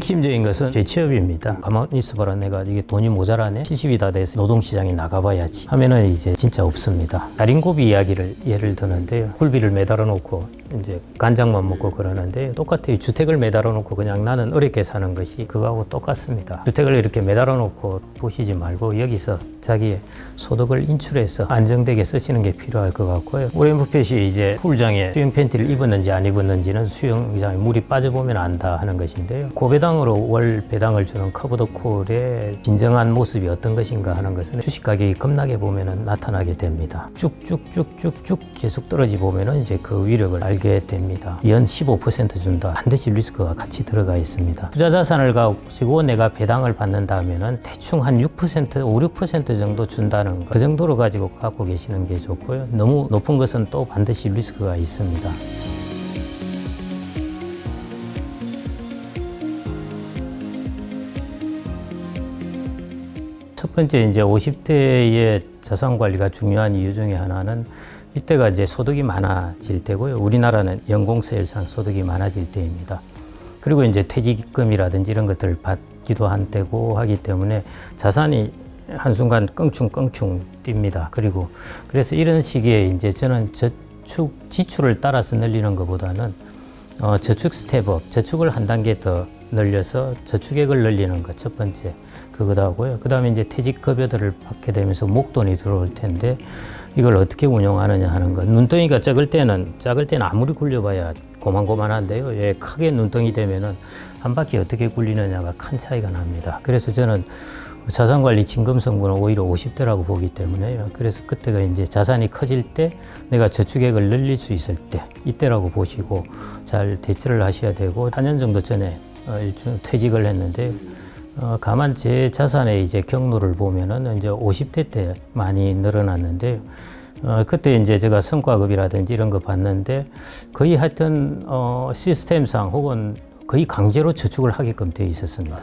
핵심적인 것은 재취업입니다. 가만히 있어봐라 내가 이게 돈이 모자라네 70이 다 돼서 노동시장에 나가봐야지 하면은 이제 진짜 없습니다. 달인고비 이야기를 예를 드는데요. 굴비를 매달아 놓고 이제 간장만 먹고 그러는데 똑같아요. 주택을 매달아 놓고 그냥 나는 어렵게 사는 것이 그거하고 똑같습니다. 주택을 이렇게 매달아 놓고 보시지 말고 여기서 자기의 소득을 인출해서 안정되게 쓰시는 게 필요할 것 같고요. 오렌 부펫이 이제 풀장에 수영 팬티를 입었는지 안 입었는지는 수영장에 물이 빠져보면 안다 하는 것인데요. 고배당 으로 월 배당을 주는 커브더 콜의 진정한 모습이 어떤 것인가 하는 것은 주식 가격이 급락해 보면 나타나게 됩니다. 쭉쭉쭉쭉쭉 계속 떨어지 보면은 이제 그 위력을 알게 됩니다. 연 15% 준다. 반드시 리스크가 같이 들어가 있습니다. 투자 자산을 가지고 내가 배당을 받는다 하면은 대충 한 6%, 5, 6% 정도 준다는 거. 그 정도로 가지고 갖고 계시는 게 좋고요. 너무 높은 것은 또 반드시 리스크가 있습니다. 첫 번째 이제 50대의 자산 관리가 중요한 이유 중에 하나는 이때가 이제 소득이 많아질 때고요. 우리나라는 연공세율상 소득이 많아질 때입니다. 그리고 이제 퇴직금이라든지 이런 것들을 받기도 한 때고 하기 때문에 자산이 한순간 껑충껑충 뜁니다. 그리고 그래서 이런 시기에 이제 저는 저축 지출을 따라서 늘리는 것보다는 어, 저축 스텝업, 저축을 한 단계 더 늘려서 저축액을 늘리는 것 첫 번째 그거다 하고요. 그 다음에 이제 퇴직급여들을 받게 되면서 목돈이 들어올 텐데 이걸 어떻게 운영하느냐 하는 것. 눈덩이가 작을 때는 작을 때는 아무리 굴려봐야 고만고만한데요. 예, 크게 눈덩이 되면은 한 바퀴 어떻게 굴리느냐가 큰 차이가 납니다. 그래서 저는 자산 관리 진금 성분은 오히려 50대라고 보기 때문에요. 그래서 그때가 이제 자산이 커질 때 내가 저축액을 늘릴 수 있을 때 이때라고 보시고 잘 대처를 하셔야 되고 4년 정도 전에 어, 일종 퇴직을 했는데 어, 가만 제 자산의 이제 경로를 보면은 이제 50대 때 많이 늘어났는데요. 어, 그때 이제 제가 성과급이라든지 이런 거 봤는데 거의 하여튼 어, 시스템상 혹은 거의 강제로 저축을 하게끔 되어 있었습니다.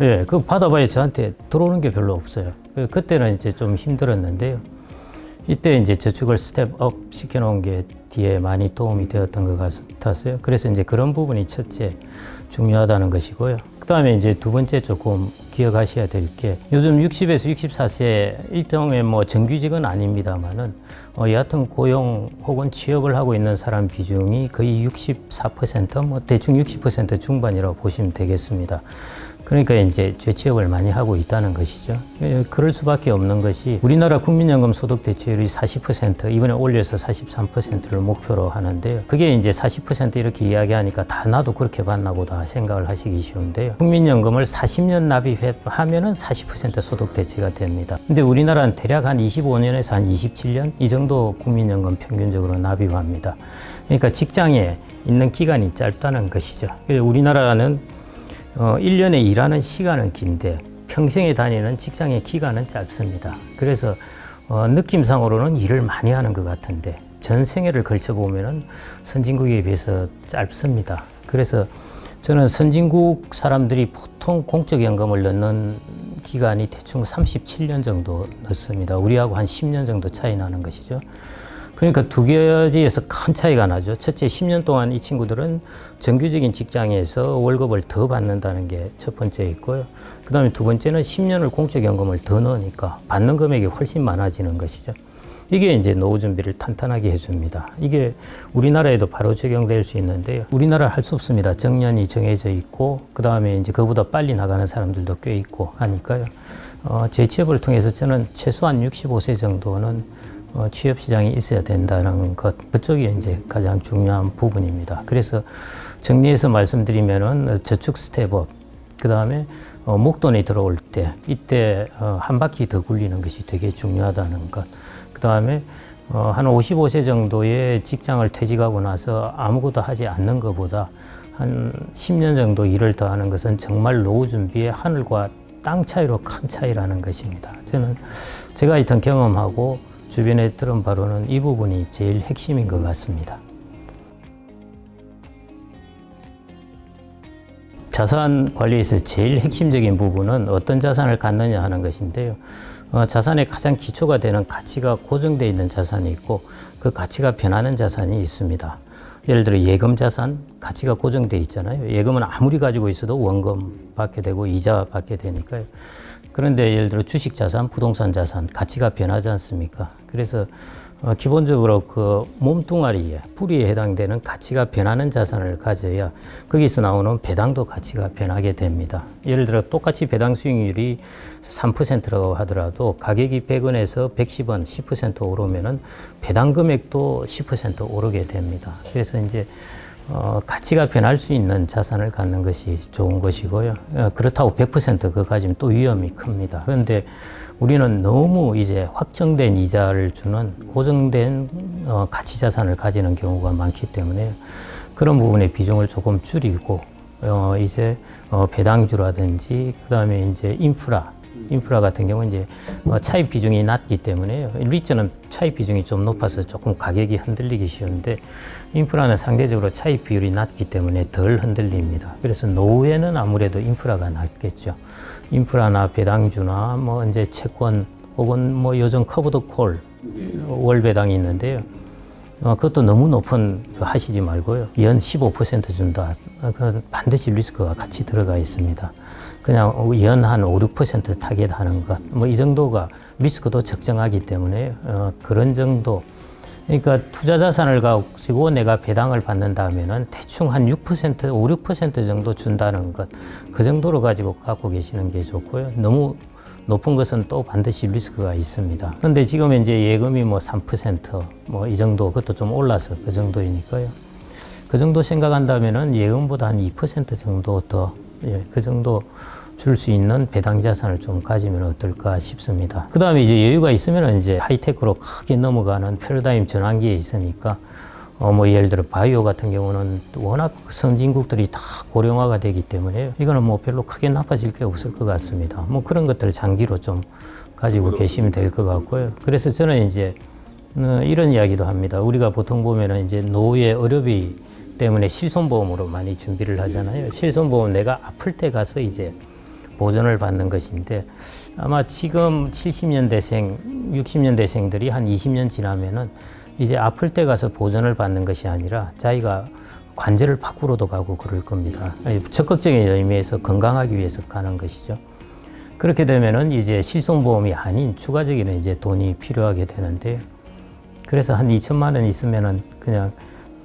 예, 그 받아봐야 저한테 들어오는 게 별로 없어요. 그- 그때는 이제 좀 힘들었는데요. 이때 이제 저축을 스텝업 시켜놓은 게 뒤에 많이 도움이 되었던 것 같았어요. 그래서 이제 그런 부분이 첫째 중요하다는 것이고요. 그 다음에 이제 두 번째 조금 기억하셔야 될 게 요즘 60에서 64세 일종의 뭐 정규직은 아닙니다만은 어, 여하튼 고용 혹은 취업을 하고 있는 사람 비중이 거의 64%뭐 대충 60% 중반이라고 보시면 되겠습니다. 그러니까 이제 재취업을 많이 하고 있다는 것이죠. 예, 그럴 수밖에 없는 것이 우리나라 국민연금 소득 대체율이 40% 이번에 올려서 43%를 목표로 하는데요. 그게 이제 40% 이렇게 이야기하니까 다 나도 그렇게 받나 보다 생각을 하시기 쉬운데요. 국민연금을 40년 납입하면은 40% 소득 대체가 됩니다. 근데 우리나라는 대략 한 25년에서 한 27년 이 정도 국민연금 평균적으로 납입합니다. 그러니까 직장에 있는 기간이 짧다는 것이죠. 우리나라는 어, 1년에 일하는 시간은 긴데 평생에 다니는 직장의 기간은 짧습니다. 그래서 어, 느낌상으로는 일을 많이 하는 것 같은데 전 생애를 걸쳐 보면은 선진국에 비해서 짧습니다. 그래서 저는 선진국 사람들이 보통 공적연금을 넣는 기간이 대충 37년 정도 넣습니다. 우리하고 한 10년 정도 차이 나는 것이죠. 그러니까 두 가지에서 큰 차이가 나죠. 첫째, 10년 동안 이 친구들은 정규적인 직장에서 월급을 더 받는다는 게 첫 번째 있고요. 그 다음에 두 번째는 10년을 공적연금을 더 넣으니까 받는 금액이 훨씬 많아지는 것이죠. 이게 이제 노후 준비를 탄탄하게 해줍니다. 이게 우리나라에도 바로 적용될 수 있는데요. 우리나라 할 수 없습니다. 정년이 정해져 있고, 그 다음에 이제 그보다 빨리 나가는 사람들도 꽤 있고 하니까요. 어, 재취업을 통해서 저는 최소한 65세 정도는 어, 취업 시장이 있어야 된다는 것 그쪽이 이제 가장 중요한 부분입니다. 그래서 정리해서 말씀드리면은 저축 스텝업 그 다음에 어, 목돈이 들어올 때 이때 어, 한 바퀴 더 굴리는 것이 되게 중요하다는 것. 그 다음에 어, 한 55세 정도의 직장을 퇴직하고 나서 아무것도 하지 않는 것보다 한 10년 정도 일을 더 하는 것은 정말 노후 준비의 하늘과 땅 차이로 큰 차이라는 것입니다. 저는 제가 하여튼 경험하고 주변에 들은 바로는 이 부분이 제일 핵심인 것 같습니다. 자산 관리에서 제일 핵심적인 부분은 어떤 자산을 갖느냐 하는 것인데요. 어, 자산의 가장 기초가 되는 가치가 고정되어 있는 자산이 있고 그 가치가 변하는 자산이 있습니다. 예를 들어 예금 자산 가치가 고정돼 있잖아요. 예금은 아무리 가지고 있어도 원금 받게 되고 이자 받게 되니까요. 그런데 예를 들어 주식 자산, 부동산 자산 가치가 변하지 않습니까? 그래서 어, 기본적으로 그 몸뚱아리에 뿌리에 해당되는 가치가 변하는 자산을 가져야 거기서 나오는 배당도 가치가 변하게 됩니다. 예를 들어 똑같이 배당 수익률이 3%라고 하더라도 가격이 100원에서 110원 10% 오르면은 배당 금액도 10% 오르게 됩니다. 그래서 이제 어, 가치가 변할 수 있는 자산을 갖는 것이 좋은 것이고요. 어, 그렇다고 100% 그거 가지면 또 위험이 큽니다. 그런데 우리는 너무 이제 확정된 이자를 주는 고정된 어, 가치 자산을 가지는 경우가 많기 때문에 그런 부분의 비중을 조금 줄이고 어, 이제 어, 배당주라든지 그다음에 이제 인프라 인프라 같은 경우는 이제 어, 차입 비중이 낮기 때문에 리츠는 차입 비중이 좀 높아서 조금 가격이 흔들리기 쉬운데 인프라는 상대적으로 차입 비율이 낮기 때문에 덜 흔들립니다. 그래서 노후에는 아무래도 인프라가 낫겠죠. 인프라나 배당주나 뭐 이제 채권 혹은 뭐 요즘 커브드 콜 월 배당이 있는데요. 어, 그것도 너무 높은 거 하시지 말고요. 연 15% 준다. 어, 그 반드시 리스크가 같이 들어가 있습니다. 그냥 연 한 5, 6% 타겟하는 것. 뭐 이 정도가 리스크도 적정하기 때문에 어, 그런 정도. 그러니까 투자 자산을 가지고 내가 배당을 받는다면은 대충 한 6%, 5, 6% 정도 준다는 것. 그 정도로 가지고 갖고 계시는 게 좋고요. 너무 높은 것은 또 반드시 리스크가 있습니다. 그런데 지금 이제 예금이 뭐 3%뭐 이 정도 그것도 좀 올라서 그 정도이니까요. 그 정도 생각한다면은 예금보다 한 2% 정도 더, 예, 그 정도 줄 수 있는 배당 자산을 좀 가지면 어떨까 싶습니다. 그 다음에 이제 여유가 있으면 이제 하이테크로 크게 넘어가는 패러다임 전환기에 있으니까 어, 뭐 예를 들어 바이오 같은 경우는 워낙 선진국들이 다 고령화가 되기 때문에 이거는 뭐 별로 크게 나빠질 게 없을 것 같습니다. 뭐 그런 것들 장기로 좀 가지고 계시면 될 것 같고요. 그래서 저는 이제 어, 이런 이야기도 합니다. 우리가 보통 보면은 이제 노후의 어려비 때문에 실손보험으로 많이 준비를 하잖아요. 실손보험 내가 아플 때 가서 이제 보전을 받는 것인데 아마 지금 70년대생, 60년대생들이 한 20년 지나면은 이제 아플 때 가서 보전을 받는 것이 아니라 자기가 관절을 바꾸러도 가고 그럴 겁니다. 적극적인 의미에서 건강하기 위해서 가는 것이죠. 그렇게 되면은 이제 실손보험이 아닌 추가적인 이제 돈이 필요하게 되는데 그래서 한 2천만 원 있으면은 그냥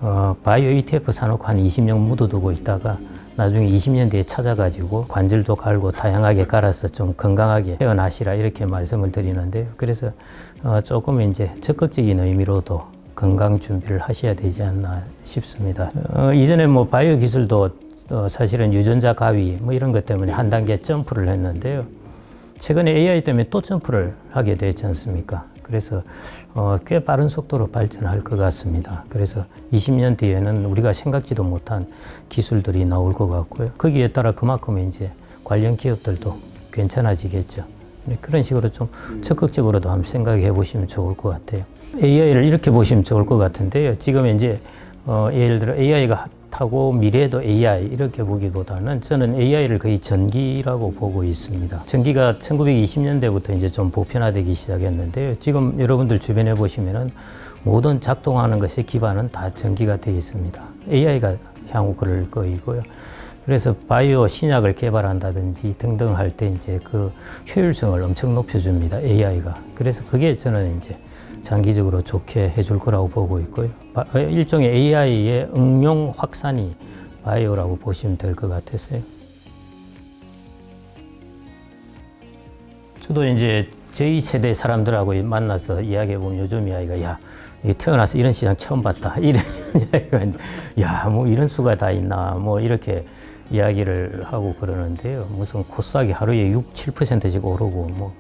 어, 바이오 ETF 사놓고 한 20년 묻어두고 있다가 나중에 20년 뒤에 찾아가지고 관절도 갈고 다양하게 갈아서 좀 건강하게 태어나시라 이렇게 말씀을 드리는데요. 그래서 어, 조금 이제 적극적인 의미로도 건강 준비를 하셔야 되지 않나 싶습니다. 어, 이전에 뭐 바이오 기술도 어, 사실은 유전자 가위 뭐 이런 것 때문에 한 단계 점프를 했는데요. 최근에 AI 때문에 또 점프를 하게 되지 않습니까? 그래서 어, 꽤 빠른 속도로 발전할 것 같습니다. 그래서 20년 뒤에는 우리가 생각지도 못한 기술들이 나올 것 같고요. 거기에 따라 그만큼 이제 관련 기업들도 괜찮아지겠죠. 네, 그런 식으로 좀 적극적으로도 한번 생각해 보시면 좋을 것 같아요. AI를 이렇게 보시면 좋을 것 같은데요. 지금 이제 어, 예를 들어 AI가 타고 미래에도 AI 이렇게 보기보다는 저는 AI를 거의 전기라고 보고 있습니다. 전기가 1920년대부터 이제 좀 보편화되기 시작했는데요. 지금 여러분들 주변에 보시면은 모든 작동하는 것의 기반은 다 전기가 되어 있습니다. AI가 향후 그럴 거이고요. 그래서 바이오 신약을 개발한다든지 등등 할 때 이제 그 효율성을 엄청 높여줍니다. AI가. 그래서 그게 저는 이제 장기적으로 좋게 해줄 거라고 보고 있고요. 바- 어, 일종의 AI의 응용 확산이 바이오라고 보시면 될 것 같았어요. 저도 이제 저희 세대 사람들하고 만나서 이야기해 보면 요즘 이야기가 야, 태어나서 이런 시장 처음 봤다. 이런 이야기가 야, 뭐 이런 수가 다 있나. 뭐 이렇게 이야기를 하고 그러는데요. 무슨 코스닥이 하루에 6, 7%씩 오르고 뭐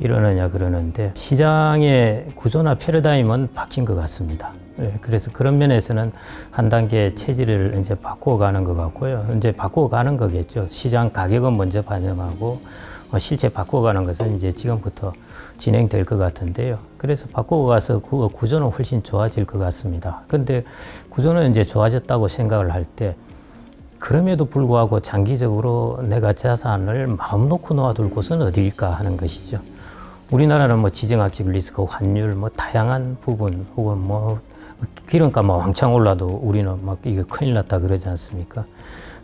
이러느냐 그러는데 시장의 구조나 패러다임은 바뀐 것 같습니다. 예, 그래서 그런 면에서는 한 단계 체질을 이제 바꿔가는 것 같고요. 이제 바꿔가는 거겠죠. 시장 가격은 먼저 반영하고 어, 실제 바꿔가는 것은 이제 지금부터 진행될 것 같은데요. 그래서 바꿔가서 그 구조는 훨씬 좋아질 것 같습니다. 근데 구조는 이제 좋아졌다고 생각을 할 때 그럼에도 불구하고 장기적으로 내가 자산을 마음 놓고 놓아둘 곳은 어디일까 하는 것이죠. 우리나라는 뭐 지정학적 리스크, 환율, 뭐 다양한 부분 혹은 뭐 기름값만 왕창 올라도 우리는 막 이거 큰일 났다 그러지 않습니까?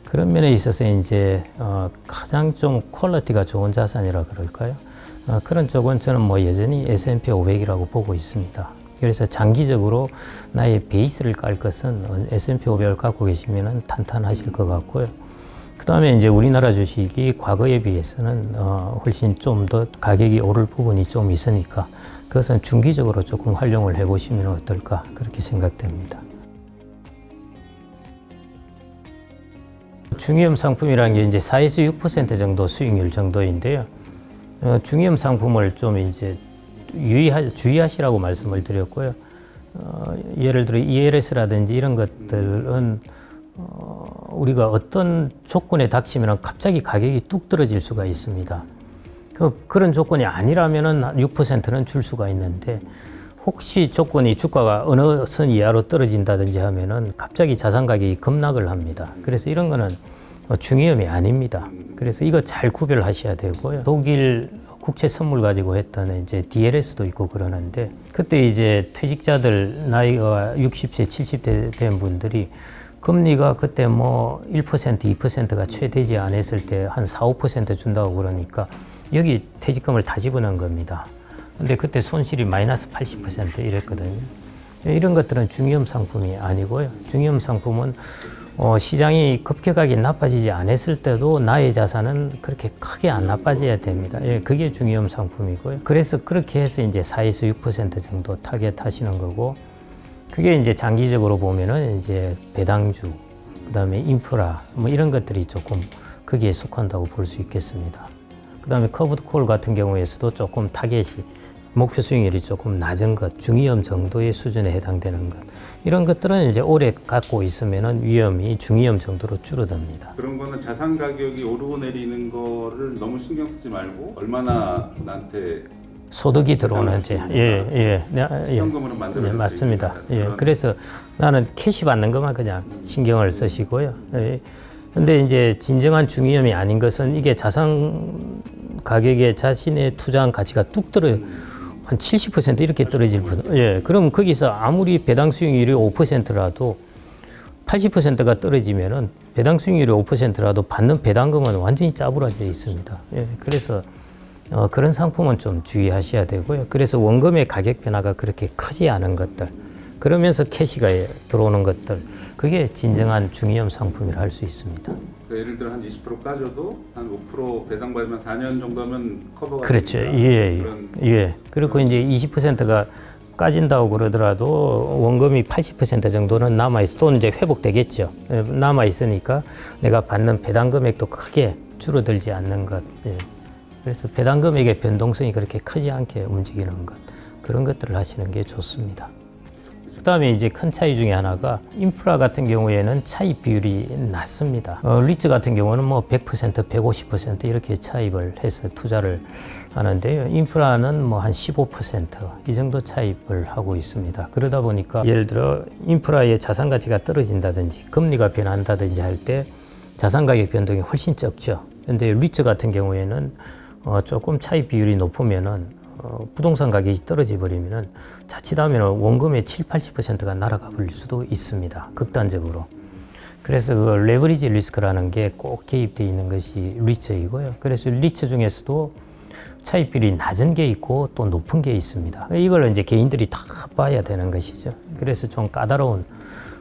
그런 면에 있어서 이제 어, 가장 좀 퀄리티가 좋은 자산이라 그럴까요? 어, 그런 쪽은 저는 뭐 여전히 S&P 500이라고 보고 있습니다. 그래서 장기적으로 나의 베이스를 깔 것은 S&P 500을 갖고 계시면 탄탄하실 것 같고요. 그 다음에 이제 우리나라 주식이 과거에 비해서는 어, 훨씬 좀 더 가격이 오를 부분이 좀 있으니까 그것은 중기적으로 조금 활용을 해보시면 어떨까 그렇게 생각됩니다. 중위험 상품이라는 게 이제 4에서 6% 정도 수익률 정도인데요. 어, 중위험 상품을 좀 이제 유의하, 주의하시라고 말씀을 드렸고요. 어, 예를 들어 ELS라든지 이런 것들은 어, 우리가 어떤 조건에 닥치면 갑자기 가격이 뚝 떨어질 수가 있습니다. 그, 그런 조건이 아니라면은 6%는 줄 수가 있는데 혹시 조건이 주가가 어느 선 이하로 떨어진다든지 하면은 갑자기 자산 가격이 급락을 합니다. 그래서 이런 거는 어, 중위험이 아닙니다. 그래서 이거 잘 구별하셔야 되고요. 독일 국채 선물 가지고 했던 이제 DLS도 있고 그러는데 그때 이제 퇴직자들 나이가 60세, 70대 된 분들이 금리가 그때 뭐 1%, 2%가 채 되지 않았을 때 한 4, 5% 준다고 그러니까 여기 퇴직금을 다 집어넣은 겁니다. 근데 그때 손실이 마이너스 80% 이랬거든요. 이런 것들은 중위험 상품이 아니고요. 중위험 상품은 어, 시장이 급격하게 나빠지지 않았을 때도 나의 자산은 그렇게 크게 안 나빠져야 됩니다. 예, 그게 중위험 상품이고요. 그래서 그렇게 해서 이제 4에서 6% 정도 타겟 하시는 거고, 그게 이제 장기적으로 보면은 이제 배당주, 그 다음에 인프라, 뭐 이런 것들이 조금 거기에 속한다고 볼 수 있겠습니다. 그 다음에 커브드 콜 같은 경우에서도 조금 타겟이 목표 수익률이 조금 낮은 것, 중위험 정도의 수준에 해당되는 것. 이런 것들은 이제 오래 갖고 있으면 위험이 중위험 정도로 줄어듭니다. 그런 거는 자산 가격이 오르고 내리는 거를 너무 신경 쓰지 말고 얼마나 나한테 소득이 들어오는 이제 예, 예, 네, 예. 현금으로 만들어 네, 맞습니다. 예, 그래서 나는 캐시 받는 것만 그냥 신경을 쓰시고요. 예. 근데 이제 진정한 중위험이 아닌 것은 이게 자산 가격에 자신의 투자한 가치가 뚝 떨어 한 70% 이렇게 떨어질 분. 예, 그럼 거기서 아무리 배당 수익률이 5%라도 80%가 떨어지면은 배당 수익률이 5%라도 받는 배당금은 완전히 짜부러져 있습니다. 예, 그래서 어, 그런 상품은 좀 주의하셔야 되고요. 그래서 원금의 가격 변화가 그렇게 크지 않은 것들, 그러면서 캐시가 들어오는 것들, 그게 진정한 중위험 상품이라 할 수 있습니다. 그러니까 예를 들어 한 20% 까줘도 한 5% 배당 받으면 4년 정도면 커버가 그렇죠. 되니까 예, 그런 예. 그리고 이제 20%가 까진다고 그러더라도 원금이 80% 정도는 남아 있어 또 이제 회복되겠죠. 예, 남아 있으니까 내가 받는 배당 금액도 크게 줄어들지 않는 것. 예. 그래서 배당 금액의 변동성이 그렇게 크지 않게 움직이는 것 그런 것들을 하시는 게 좋습니다. 그 다음에 이제 큰 차이 중에 하나가 인프라 같은 경우에는 차입 비율이 낮습니다. 어, 리츠 같은 경우는 뭐 100%, 150% 이렇게 차입을 해서 투자를 하는데요. 인프라는 뭐 한 15%이 정도 차입을 하고 있습니다. 그러다 보니까 예를 들어 인프라의 자산 가치가 떨어진다든지 금리가 변한다든지 할 때 자산 가격 변동이 훨씬 적죠. 근데 리츠 같은 경우에는 어, 조금 차입 비율이 높으면은 어, 부동산 가격이 떨어져 버리면은 자칫하면 원금의 7, 80%가 날아가 버릴 수도 있습니다. 극단적으로. 그래서 그 레버리지 리스크라는 게 꼭 개입되어 있는 것이 리츠이고요. 그래서 리츠 중에서도 차입비율이 낮은 게 있고 또 높은 게 있습니다. 이걸 이제 개인들이 다 봐야 되는 것이죠. 그래서 좀 까다로운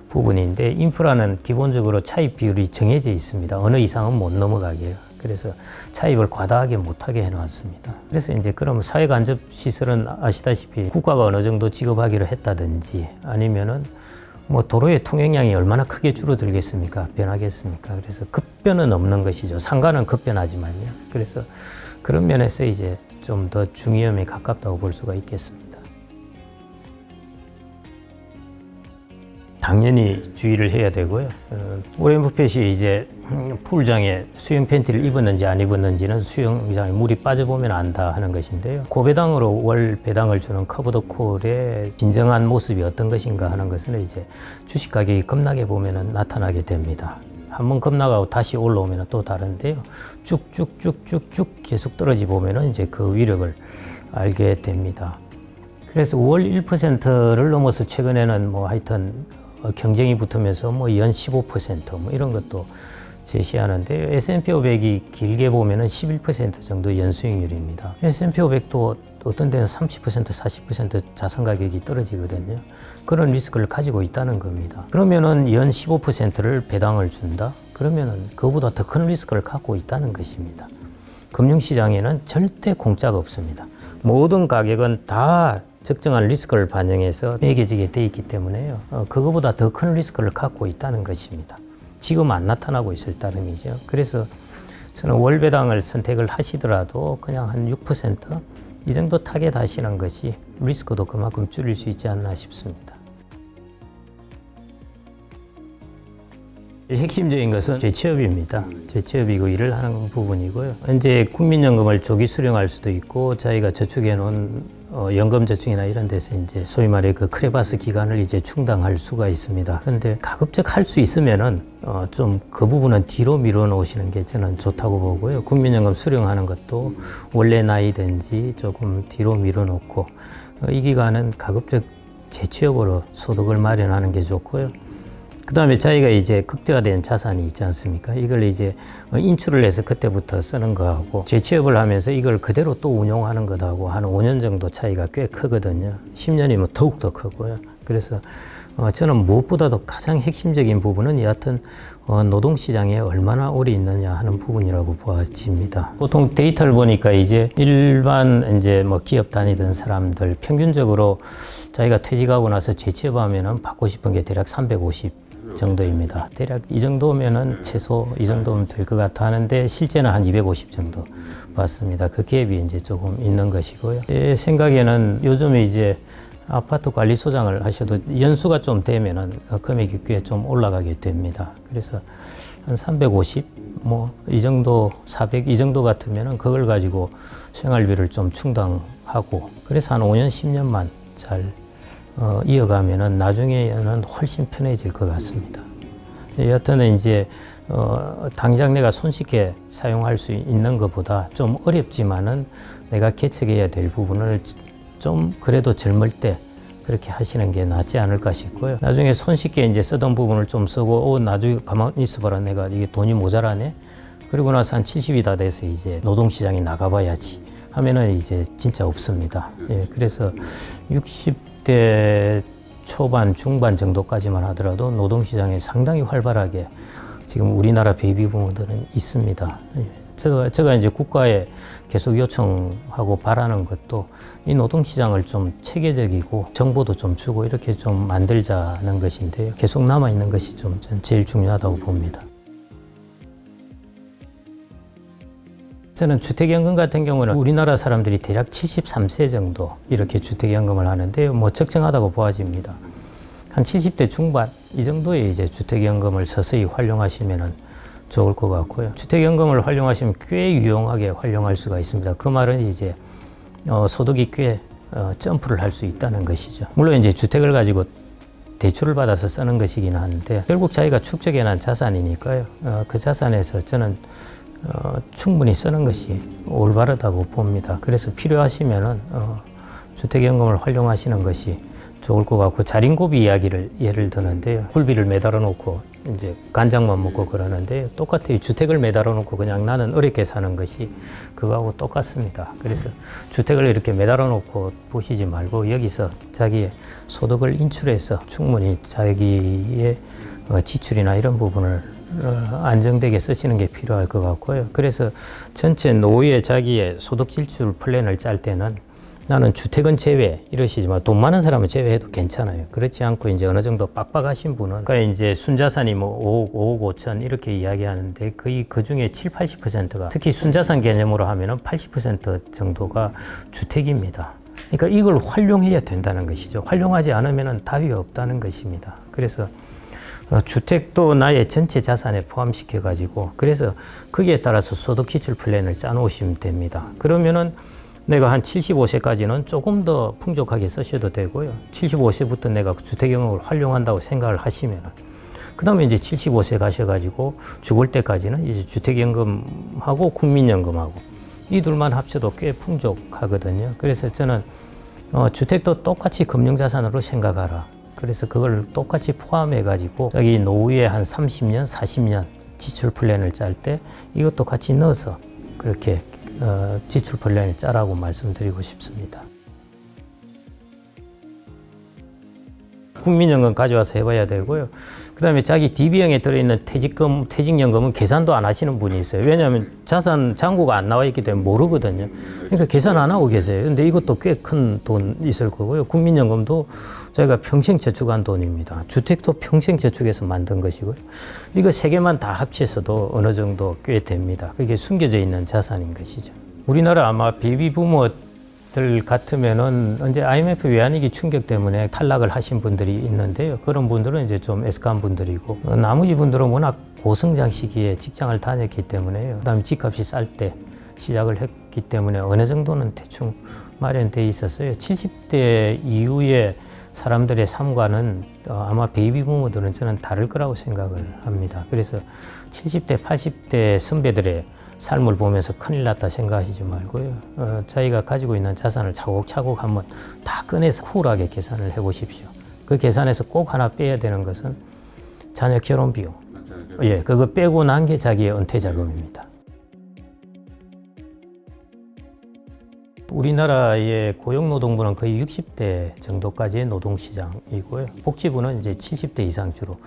부분인데 인프라는 기본적으로 차입 비율이 정해져 있습니다. 어느 이상은 못 넘어가게요. 그래서 차입을 과다하게 못하게 해놨습니다. 그래서 이제 그러면 사회간접 시설은 아시다시피 국가가 어느 정도 지급하기로 했다든지 아니면은 뭐 도로의 통행량이 얼마나 크게 줄어들겠습니까? 변하겠습니까? 그래서 급변은 없는 것이죠. 상가는 급변하지만요. 그래서 그런 면에서 이제 좀 더 중위험에 가깝다고 볼 수가 있겠습니다. 당연히 주의를 해야 되고요. 어, 오렌 부펫이 이제 풀장에 수영 팬티를 입었는지 안 입었는지는 수영장에 물이 빠져보면 안다 하는 것인데요. 고배당으로 월 배당을 주는 커버더 콜의 진정한 모습이 어떤 것인가 하는 것은 이제 주식 가격이 급락해 보면 나타나게 됩니다. 한번 급락하고 다시 올라오면 또 다른데요. 쭉쭉쭉쭉쭉 계속 떨어지 보면 이제 그 위력을 알게 됩니다. 그래서 월 1%를 넘어서 최근에는 뭐 하여튼 어, 경쟁이 붙으면서 뭐 연 15%뭐 이런 것도 제시하는데 S&P 500이 길게 보면은 11% 정도 연수익률입니다. S&P 500도 어떤 데는 30% 40% 자산 가격이 떨어지거든요. 그런 리스크를 가지고 있다는 겁니다. 그러면은 연 15%를 배당을 준다? 그러면은 그보다 더 큰 리스크를 갖고 있다는 것입니다. 금융시장에는 절대 공짜가 없습니다. 모든 가격은 다 적정한 리스크를 반영해서 매겨지게 돼 있기 때문에요. 어, 그거보다 더 큰 리스크를 갖고 있다는 것입니다. 지금 안 나타나고 있을 따름이죠. 그래서 저는 월배당을 선택을 하시더라도 그냥 한 6%이 정도 타겟 하시는 것이 리스크도 그만큼 줄일 수 있지 않나 싶습니다. 핵심적인 것은 재취업입니다. 재취업이고 일을 하는 부분이고요. 이제 국민연금을 조기 수령할 수도 있고 자기가 저축해 놓은 어, 연금저축이나 이런 데서 이제 소위 말해 그 크레바스 기간을 이제 충당할 수가 있습니다. 근데 가급적 할 수 있으면은 어, 좀 그 부분은 뒤로 밀어 놓으시는 게 저는 좋다고 보고요. 국민연금 수령하는 것도 원래 나이든지 조금 뒤로 밀어 놓고 어, 이 기간은 가급적 재취업으로 소득을 마련하는 게 좋고요. 그 다음에 자기가 이제 극대화된 자산이 있지 않습니까? 이걸 이제 인출을 해서 그때부터 쓰는 거하고 재취업을 하면서 이걸 그대로 또 운용하는 것하고 한 5년 정도 차이가 꽤 크거든요. 10년이면 더욱 더 크고요. 그래서 어, 저는 무엇보다도 가장 핵심적인 부분은 여하튼 어, 노동시장에 얼마나 오래 있느냐 하는 부분이라고 보아집니다. 보통 데이터를 보니까 이제 일반 이제 뭐 기업 다니던 사람들 평균적으로 자기가 퇴직하고 나서 재취업하면은 받고 싶은 게 대략 350 정도입니다. 대략 이 정도면은 최소 이 정도면 될 것 같아 하는데 실제는 한 250 정도 받습니다. 그 갭이 이제 조금 있는 것이고요. 제 생각에는 요즘에 이제 아파트 관리 소장을 하셔도 연수가 좀 되면은 어, 금액이 꽤 좀 올라가게 됩니다. 그래서 한 350, 뭐 이 정도, 400 이 정도 같으면은 그걸 가지고 생활비를 좀 충당하고 그래서 한 5년, 10년만 잘 어, 이어가면은 나중에는 훨씬 편해질 것 같습니다. 여하튼 이제 어, 당장 내가 손쉽게 사용할 수 있는 것보다 좀 어렵지만은 내가 개척해야 될 부분을 좀 그래도 젊을 때 그렇게 하시는 게 낫지 않을까 싶고요. 나중에 손쉽게 이제 쓰던 부분을 좀 쓰고, 어, 나중에 가만히 있어봐라. 내가 이게 돈이 모자라네. 그리고 나서 한 70이 다 돼서 이제 노동시장에 나가봐야지 하면은 이제 진짜 없습니다. 예, 그래서 60 대 초반, 중반 정도까지만 하더라도 노동시장에 상당히 활발하게 지금 우리나라 베이비 부모들은 있습니다. 예. 제가, 제가 이제 국가에 계속 요청하고 바라는 것도 이 노동시장을 좀 체계적이고 정보도 좀 주고 이렇게 좀 만들자는 것인데요. 계속 남아있는 것이 좀전 제일 중요하다고 봅니다. 저는 주택연금 같은 경우는 우리나라 사람들이 대략 73세 정도 이렇게 주택연금을 하는데요. 뭐 적정하다고 보아집니다. 한 70대 중반 이 정도에 이제 주택연금을 서서히 활용하시면은 좋을 것 같고요. 주택연금을 활용하시면 꽤 유용하게 활용할 수가 있습니다. 그 말은 이제 어, 소득이 꽤 어, 점프를 할 수 있다는 것이죠. 물론 이제 주택을 가지고 대출을 받아서 쓰는 것이긴 한데 결국 자기가 축적해놓은 자산이니까요. 어, 그 자산에서 저는 어, 충분히 쓰는 것이 올바르다고 봅니다. 그래서 필요하시면은 어, 주택연금을 활용하시는 것이 좋을 것 같고 자린고비 이야기를 예를 드는데요. 굴비를 매달아 놓고 이제 간장만 먹고 그러는데 똑같아요. 주택을 매달아 놓고 그냥 나는 어렵게 사는 것이 그거하고 똑같습니다. 그래서 주택을 이렇게 매달아 놓고 보시지 말고 여기서 자기의 소득을 인출해서 충분히 자기의 어, 지출이나 이런 부분을 어, 안정되게 쓰시는 게 필요할 것 같고요. 그래서 전체 노후에 자기의 소득 지출 플랜을 짤 때는 나는 주택은 제외 이러시지만 돈 많은 사람은 제외해도 괜찮아요. 그렇지 않고 이제 어느 정도 빡빡하신 분은 그러니까 이제 순자산이 뭐 5억, 5억 5천 이렇게 이야기하는데 거의 그 중에 7, 80%가 특히 순자산 개념으로 하면은 80% 정도가 주택입니다. 그러니까 이걸 활용해야 된다는 것이죠. 활용하지 않으면은 답이 없다는 것입니다. 그래서 어, 주택도 나의 전체 자산에 포함시켜 가지고 그래서 거기에 따라서 소득 기출 플랜을 짜 놓으시면 됩니다. 그러면은 내가 한 75세까지는 조금 더 풍족하게 쓰셔도 되고요. 75세부터 내가 주택 영역을 활용한다고 생각을 하시면은 그 다음에 이제 75세 가셔 가지고 죽을 때까지는 이제 주택 연금하고 국민연금하고 이 둘만 합쳐도 꽤 풍족하거든요. 그래서 저는 어, 주택도 똑같이 금융자산으로 생각하라. 그래서 그걸 똑같이 포함해 가지고 여기 노후에 한 30년, 40년 지출 플랜을 짤 때 이것도 같이 넣어서 그렇게 어, 지출 플랜을 짜라고 말씀드리고 싶습니다. 국민연금 가져와서 해봐야 되고요. 그 다음에 자기 DB형에 들어있는 퇴직금, 퇴직연금은 계산도 안 하시는 분이 있어요. 왜냐하면 자산 잔고가 안 나와 있기 때문에 모르거든요. 그러니까 계산 안 하고 계세요. 근데 이것도 꽤 큰 돈 있을 거고요. 국민연금도 저희가 평생 저축한 돈입니다. 주택도 평생 저축해서 만든 것이고요. 이거 세 개만 다 합쳐서도 어느 정도 꽤 됩니다. 그게 숨겨져 있는 자산인 것이죠. 우리나라 아마 베이비 부모 들 같으면은 이제 IMF 외환위기 충격 때문에 탈락을 하신 분들이 있는데요. 그런 분들은 이제 좀 애석한 분들이고 어, 나머지 분들은 워낙 고성장 시기에 직장을 다녔기 때문에요. 그다음에 집값이 쌀 때 시작을 했기 때문에 어느 정도는 대충 마련돼 있었어요. 70대 이후에 사람들의 삶과는 어, 아마 베이비 부모들은 저는 다를 거라고 생각을 합니다. 그래서 70대, 80대 선배들의 삶을 보면서 큰일 났다 생각하시지 말고요. 어, 자기가 가지고 있는 자산을 차곡차곡 한번 다 꺼내서 쿨하게 계산을 해보십시오. 그 계산에서 꼭 하나 빼야 되는 것은 자녀 결혼 비용. 예, 그거 빼고 난 게 자기의 은퇴 자금입니다. 우리나라의 고용노동부는 거의 60대 정도까지의 노동시장이고요. 복지부는 이제 70대 이상 주로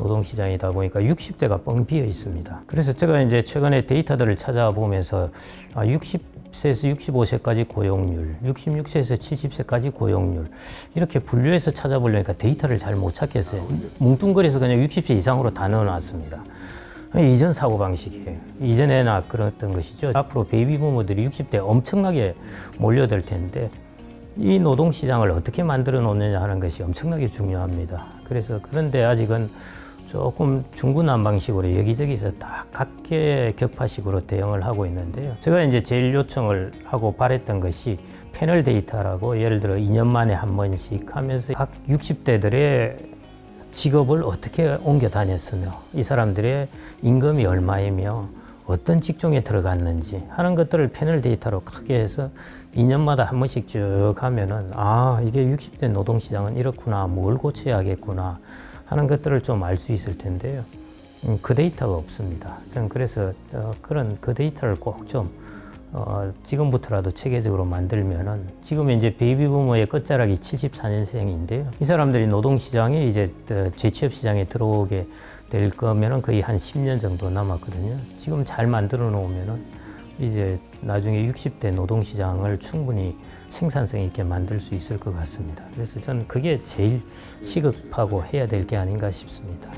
노동시장이다 보니까 60대가 뻥 비어 있습니다. 그래서 제가 이제 최근에 데이터들을 찾아보면서 60세에서 65세까지 고용률, 66세에서 70세까지 고용률 이렇게 분류해서 찾아보려니까 데이터를 잘 못 찾겠어요. 뭉뚱그려서 그냥 60세 이상으로 다 넣어놨습니다. 이전 사고 방식이에요. 이전에나 그랬던 것이죠. 앞으로 베이비 부모들이 60대 엄청나게 몰려들 텐데 이 노동 시장을 어떻게 만들어 놓느냐 하는 것이 엄청나게 중요합니다. 그래서 그런데 아직은 조금 중구난 방식으로 여기저기서 다 각계 격파식으로 대응을 하고 있는데요. 제가 이제 제일 요청을 하고 바랬던 것이 패널 데이터라고 예를 들어 2년 만에 한 번씩 하면서 각 60대들의 직업을 어떻게 옮겨 다녔으며 이 사람들의 임금이 얼마이며 어떤 직종에 들어갔는지 하는 것들을 패널 데이터로 크게 해서 2년마다 한 번씩 쭉 하면은 아 이게 60대 노동시장은 이렇구나 뭘 고쳐야겠구나 하는 것들을 좀 알 수 있을 텐데요. 음, 그 데이터가 없습니다. 저는 그래서 어, 그런 그 데이터를 꼭좀 어, 지금부터라도 체계적으로 만들면은 지금 이제 베이비 부모의 끝자락이 74년생인데요. 이 사람들이 노동 시장에 이제 어, 재취업 시장에 들어오게 될 거면은 거의 한 10년 정도 남았거든요. 지금 잘 만들어 놓으면은 이제 나중에 60대 노동 시장을 충분히 생산성 있게 만들 수 있을 것 같습니다. 그래서 저는 그게 제일 시급하고 해야 될 게 아닌가 싶습니다.